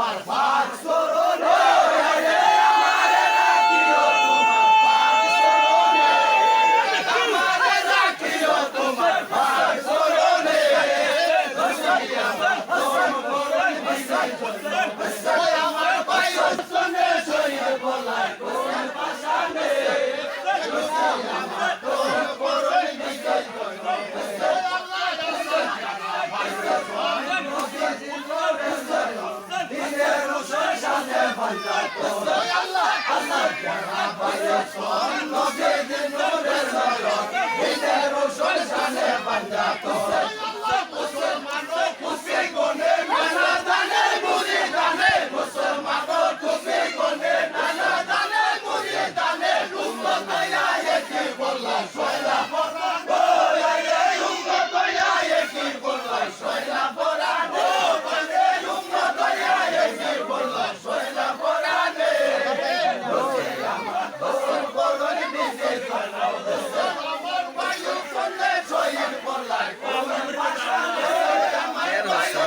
Mubarak. আল্লাহ আল্লাহ আল্লাহ যারা বয়স লগে দিন